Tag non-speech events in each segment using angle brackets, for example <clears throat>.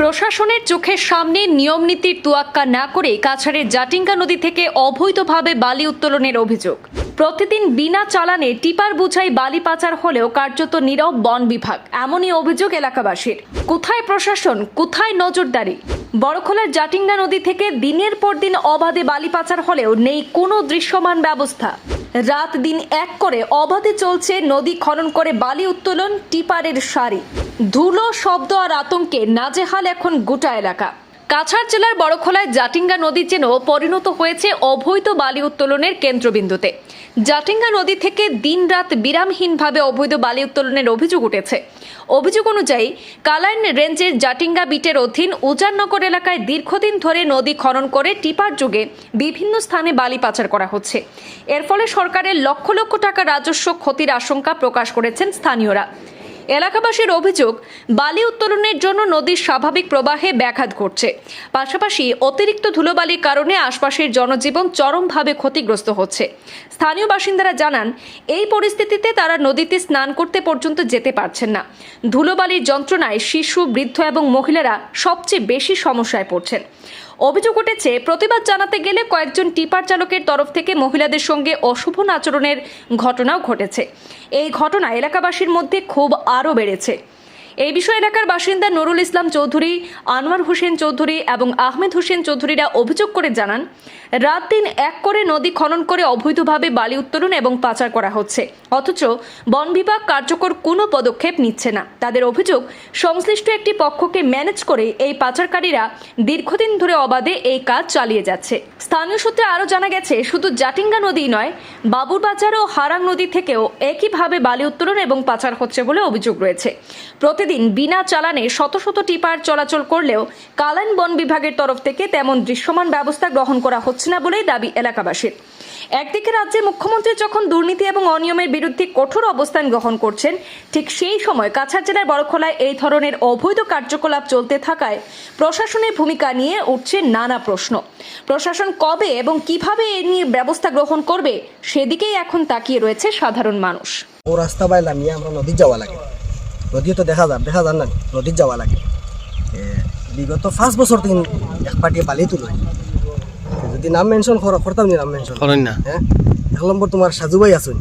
প্রশাসনের চোখের সামনে নিয়ম নীতির তোয়াক্কা না করে কাছাড়ের জাটিঙ্গা নদী থেকে অবৈধভাবে বালি উত্তোলনের অভিযোগ। প্রতিদিন বিনা চালানে টিপার বুঝাই বালি পাচার হলেও কার্যত নীরব বন বিভাগ। এমনই অভিযোগ এলাকাবাসীর। কোথায় প্রশাসন, কোথায় নজরদারি? বড়খোলার জাটিঙ্গা নদী থেকে দিনের পর দিন অবাধে বালি পাচার হলেও নেই কোনো দৃশ্যমান ব্যবস্থা। রাত দিন এক করে অবাধে চলছে নদী খনন করে বালি উত্তোলন, টিপারের সারি। ধুলো, শব্দ আর আতঙ্কে নাজেহাল এখন গোটা এলাকা। কাছাড় জেলার বড়খোলায় জাটিঙ্গা নদী যেন পরিণত হয়েছে অবৈধ বালি উত্তোলনের কেন্দ্রবিন্দুতে। জাটিঙ্গা নদী থেকে দিনরাত বিরামহীনভাবে অবৈধ বালি উত্তোলনের অভিযোগ উঠেছে। অভিযোগ অনুযায়ী, কালাইন রেঞ্জের জাটিঙ্গা বিটের অধীন উজাননগর এলাকায় দীর্ঘদিন ধরে নদী খনন করে টিপার যুগে বিভিন্ন স্থানে বালি পাচার করা হচ্ছে। এর ফলে সরকারের লক্ষ লক্ষ টাকা রাজস্ব ক্ষতির আশঙ্কা প্রকাশ করেছেন স্থানীয়রা। এলাকাবাসীর অভিযোগ, বালি উত্তোলনের জন্য নদীর স্বাভাবিক প্রবাহে ব্যাঘাত ঘটছে। পাশাপাশি অতিরিক্ত ধুলোবালির কারণে আশপাশের জনজীবন চরমভাবে ক্ষতিগ্রস্ত হচ্ছে। স্থানীয় বাসিন্দারা জানান, এই পরিস্থিতিতে তারা নদীতে স্নান করতে পর্যন্ত যেতে পারছেন না। ধুলোবালির যন্ত্রণায় শিশু, বৃদ্ধ এবং মহিলারা সবচেয়ে বেশি সমস্যায় পড়ছেন। অভিযোগ উঠেছে, প্রতিবাদ জানাতে গেলে কয়েকজন টিপার চালকের তরফ থেকে মহিলাদের সঙ্গে অশুভ আচরণের ঘটনাও ঘটেছে। এই ঘটনা এলাকাবাসীর মধ্যে খুব আরও বেড়েছে। এই বিষয়ে এলাকার বাসিন্দা নুরুল ইসলাম চৌধুরী, আনোয়ার হোসেন চৌধুরী এবং আহমেদ হোসেন চৌধুরীরা অভিযোগ করে জানান, রাত দিন এক করে নদী খনন করে অবৈধভাবে বালি উত্তোলন এবং পাচার করা হচ্ছে। অথচ বন বিভাগ কার্যকর কোনো পদক্ষেপ নিচ্ছে না। তাদের অভিযোগ, সংশ্লিষ্ট একটি পক্ষকে ম্যানেজ করে এই পাচারকারীরা দীর্ঘদিন ধরে অবাধে এই কাজ চালিয়ে যাচ্ছে। স্থানীয় সূত্রে আরও জানা গেছে, শুধু জাটিঙ্গা নদী নয়, বাবুরবাজার ও হারাং নদী থেকেও একইভাবে বালি উত্তোলন এবং পাচার হচ্ছে বলে অভিযোগ রয়েছে। প্রতিদিন বিনা চালানে শত শত টিপার চলাচল করলেও কালান বন বিভাগের তরফ থেকে তেমন দৃশ্যমান ব্যবস্থা গ্রহণ করা হচ্ছে না বলেই দাবি এলাকাবাসীর। একদিকে রাজ্যে মুখ্যমন্ত্রী যখন দুর্নীতি এবং অনিয়মের বিরুদ্ধে কঠোর অবস্থান গ্রহণ করছেন, ঠিক সেই সময় কাছাড় জেলার বড়খোলায় এই ধরনের অবৈধ কার্যকলাপ চলতে থাকায় প্রশাসনের ভূমিকা নিয়ে উঠছে নানা প্রশ্ন। প্রশাসন কবে এবং কীভাবে এ নিয়ে ব্যবস্থা গ্রহণ করবে, সেদিকেই এখন তাকিয়ে রয়েছে সাধারণ মানুষ। ও রাস্তা বাইলা নিয়ে আমরা নদীর যাওয়া লাগে। নদী তো দেখা যান দেখা যান না। নদীর যাওয়া লাগে। এ, বিগত পাঁচ বছর দিন এক পাটিয়ে বালি তুলো। যদি নাম মেনশন করতাম নি নাম মেনশন করেন না। হ্যাঁ এক নম্বর তোমার সাজু ভাই আসুন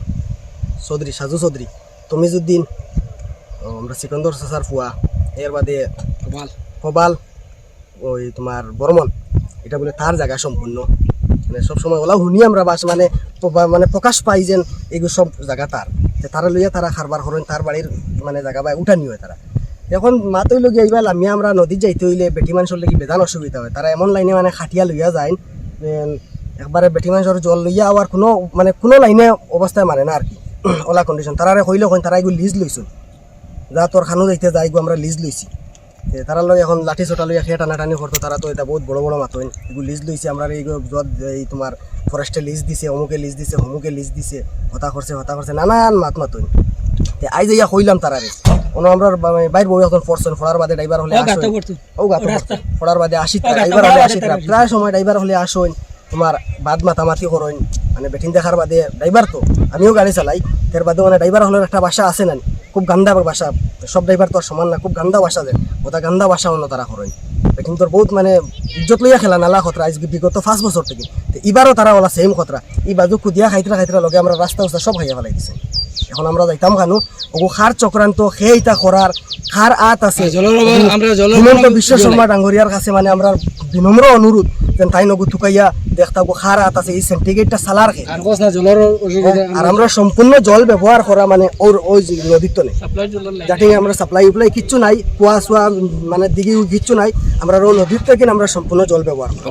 চৌধুরী সাজু চৌধুরী তুমি যদি আমরা সিকন্দর সাসার ফুয়া এর বাদে কবাল ওই তোমার বর্মন এটা বলে তার জায়গা সম্পূর্ণ মানে সবসময় ওলা শুনি আমরা বাস মানে মানে প্রকাশ পাই যেন এগুলো সব জায়গা তার তারা লইয়া তারা খারবার করেন, তার বাড়ির মানে জায়গা বা উঠানি হয় তারা। এখন মাতই লগিয়া এইবার আমি আমরা নদীত যাইতে হইলে বেটি মানুষের লাগি বেদান অসুবিধা হয়। তারা এমন লাইনে মানে খাটিয়া লইয়া যায় একবারে বেটি মানুষের জল লইয়া আবার কোনো মানে কোনো লাইনে অবস্থায় মানে না আর কি, <clears throat> ওলা কন্ডিশন তারা হইলে কইন, তারা এগুলো লিজ লইছুন যা তোর খানো যাইতে যাই আমরা লিজ লইছি তারা লই এখন লাঠি চটা লইয়া খেয়ে টানাটানি করতো তারা তো এটা বহুত বড় বড় মাতইন এগুলো লিজ লইছে আমরা এই তোমার ফরেস্টে লিজ দিছে অমুকে লিজ দিছে অমুকে লিজ দিছে হতা করছে হতা করছে নানান মাত মাতইন তে আই যাইয়া কইলাম তারারে কোনো আমরা বা- বাইর বই এখন ফরছেন ফড়ার বাদে ড্রাইভার হলে ও গাতো পড়ছে। বাদে আসি ড্রাইভার হলে আসি প্রায় সময় ড্রাইভার হলে আসেন তোমার বাদ মাতামাতি করেন মানে বেটিন দেখার বাদে ড্রাইভার তো আমিও গাড়ি চালাই তার বাদে মানে ড্রাইভার হলে একটা বাসা আছে না খুব গান্দা বাসা সব ড্রাইভার তো সমান না খুব গান্দা বাসা দেন ওটা গান্দা বাসা অন্য তারা করেন। তোর বহুত মানে ইজ্জত লইয়া খেলা নালা খতরা আজ বিগত পাঁচ বছর থেকে। তো এবারও তারা ওলা সেম খতরা। এই বাজু কুদিয়া খাইতরা খাইতরা লগে আমরা রাস্তা উস্তা সব খাইয়া ফেলাই দিছে। এখন আমরা যাইতাম খানু ওগু খার চক্রান্ত সেইটা করার খার আত আছে। হিমন্ত বিশ্ব শর্মা ডাঙ্গরিয়ার কাছে মানে আমরা বিনম্র অনুরোধ তাই নগু থুকাইয়া দেখতা গো খার আত আছে এই সেন্টিগ্রেডটা সালার খে আর আমরা সম্পূর্ণ জল ব্যবহার করা মানে ওর ওই যে নদীর তো নেই। যাতে আমরা সাপ্লাই উপ্লাই কিচ্ছু নাই কুয়া চুয়া মানে দিঘি কিচ্ছু নাই আমরা ও নদীর থেকে আমরা সম্পূর্ণ জল ব্যবহার করি।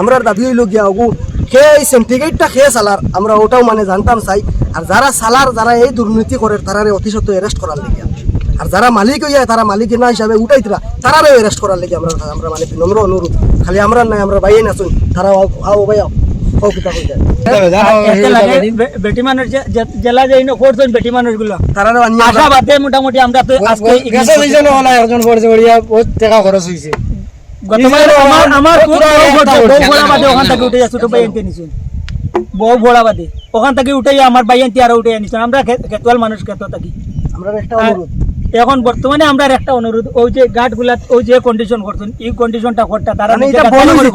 আমরা দাবি হইল গিয়া ওগু খেয়ে এই সেন্টিগ্রেডটা খেয়ে সালার আমরা ওটাও মানে জানতাম চাই। আর যারা সালার যারা এই দুর্নীতি করে তারারে অতি সত্য অ্যারেস্ট করার লেগে। আর যারা মালিক হইয়া তারা মালিক না হিসাবে উঠাইতরা তারারে অ্যারেস্ট করার লেগে আমরা আমরা মানে বিনম্র অনুরোধ। খালি আমরা নাই আমরা বাইয়ে নাচুন তারা আও ভাই বেটি মানুষ জেলা যাই না করছেন বেটি মানুষগুলো আশা বাদে মোটামুটি আমরা তো আজকে গেছে দুইজন হলা একজন পড়ছে বড়িয়া বহুত টাকা খরচ হইছে। আমার আমার বউ ভোড়া- বউ বলছে। ভোড়া বাদে ওখান থেকে উঠে যাচ্ছি ছোট ভাই আনতে নিছুন বউ ভোড়া ওখান থেকে উঠে আমার ভাই আনতে আর উঠে আনিছুন আমরা খেতোয়াল মানুষ খেতো থাকি। আমরা একটা অনুরোধ। এখন বর্তমানে আমরা একটা অনুরোধ ওই যে গার্ডগুলা ওই যে কন্ডিশন করছেন এই কন্ডিশনটা করতে তারা এটা বন ভালো হয়ে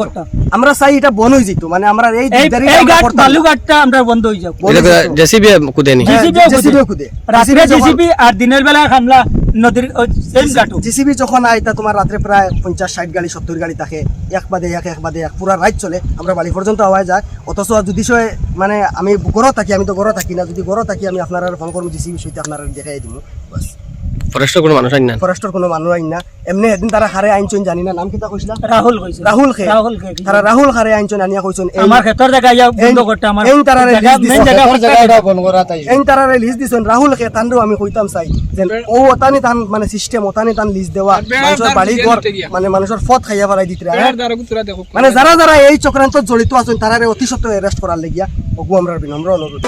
আমরা চাই এটা বন হয়ে যেত মানে আমরা এই এই দিকদারি এই গার্ড করতাম বালু না। গার্ডটা আমরা বন্ধ হয়ে যাব। বলে দিত। জেসিবি হ্যাঁ, JCB ও JCB ও খুদে। খুদে। রাত্রে জিসিবি আর দিনের বেলা হামলা নদীর সেম গাটু জিসিবি যখন আয় তা তোমার রাত্রে প্রায় পঞ্চাশ ষাট গাড়ি সত্তর গাড়ি থাকে। এক বাদে এক এক বাদে এক পুরা রাত চলে। আমরা বাড়ি পর্যন্ত আওয়াজ যায় অথচ যদি সে মানে আমি গড় থাকি আমি তো গড় থাকি না। যদি গড় থাকি আমি আপনার ফোন করব জিসিবি সইতে আপনার দেখাই দিব। বাস। ফরেস্টের কোনো মানুষ আইন না ফরেস্টর কোনো মানুষ আইন না এমনি এদিন তারা হারে আইনচন জানি না নাম কিতা কইছিলাম রাহুল কইছে রাহুল খে। রাহুল খে। তারা রাহুল হারে আইনচন আনিয়া কইছেন আমার ক্ষেত্রে জায়গা ইয়া বন্ধ করতে আমার এই তারা জায়গা release মেইন দিছে। জায়গা জায়গা জায়গাটা বন করা তাই এই তারা লিস্ট দিছেন রাহুল খে তানরেও আমি কইতাম চাই। যে ও ওতানি তান মানে সিস্টেম ওতানি তান লিস্ট দেওয়া মানুষের বাড়ি ঘর মানে মানুষের ফত খাইয়া পারাই দিতে মানে যারা যারা এই চক্রান্ত জড়িত আছেন তারা অতি সত্ত্বর অ্যারেস্ট করার লেগিয়া। ওগু আমরা বিনম্র অনুরোধ